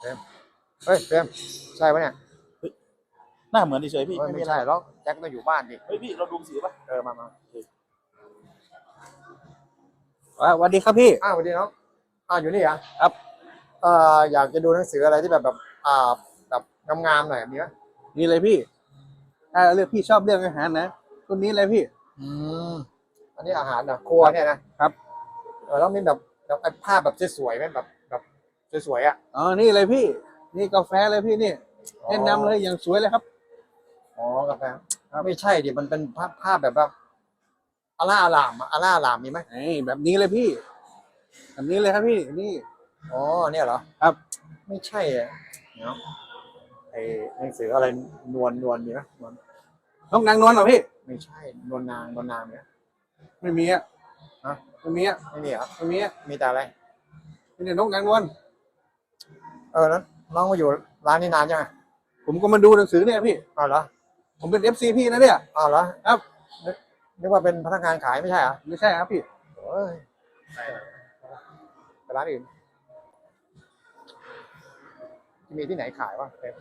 เฮ้ยเฟรมใช่ปะเนี่ยหน้าเหมือนเฉยๆพี่เฮ้ยไม่มีไม่อะไรใช่หรอกแจ็คต้องอยู่บ้านดิ เฮ้ยพี่เราดูสีป่ะเออ มามาสวัสดีครับพี่ อ้าวสวัสดีน้องอ้าวอยู่นี่เหรอครับ เอ่ออยากจะดูหนังสืออะไรที่แบบแบบ อ่า แบบงามๆหน่อยมีไหมนี่เลยพี่ถ้าเลือกพี่ชอบเรื่องอาหารนะคนนี้เลยพี่ อืม อันนี้อาหารนะครัวเนี่ยนะครับ เออแล้วมีแบบแบบไอ้ภาพแบบสวยๆไหมแบบแบบ สวยๆอะอ๋อนี่เลยพี่ นี่กาแฟเลยพี่นี่แนะนำเลยอย่างสวยเลยครับอ๋อกาแฟไม่ใช่ดิมันเป็นภาพภาพแบบแบบอาล่าอลามอะอาล่าอลามมีไหมไอ้แบบนี้เลยพี่แบบนี้เลยครับพี่นี่อ๋อเนี่ยเหรอครับ ไม่ใช่อะเนาะไอ้หนังสืออะไรนวลนวลมีไหมนวลนกนางนวลเหรอพี่ ไม่ใช่นวลนางนวลนางเนี่ยไม่มีอะฮะไม่มีอะไม่มีเหรอไม่มีอะมีแต่อะไรมีแต่นกนางนวล เออนั้นน้องมาอยู่ร้านนี้นานยังไงผมก็มาดูหนังสือเนี่ยพี่อ้าวเหรอผมเป็นเอฟซีพี่นะเนี่ยอ้าวเหรอครับ นึกนึกว่าเป็นพนักงานขายไม่ใช่เหรอไม่ใช่ครับพี่เอ้ยไปร้านอื่นมีที่ไหนขายวะเต็ม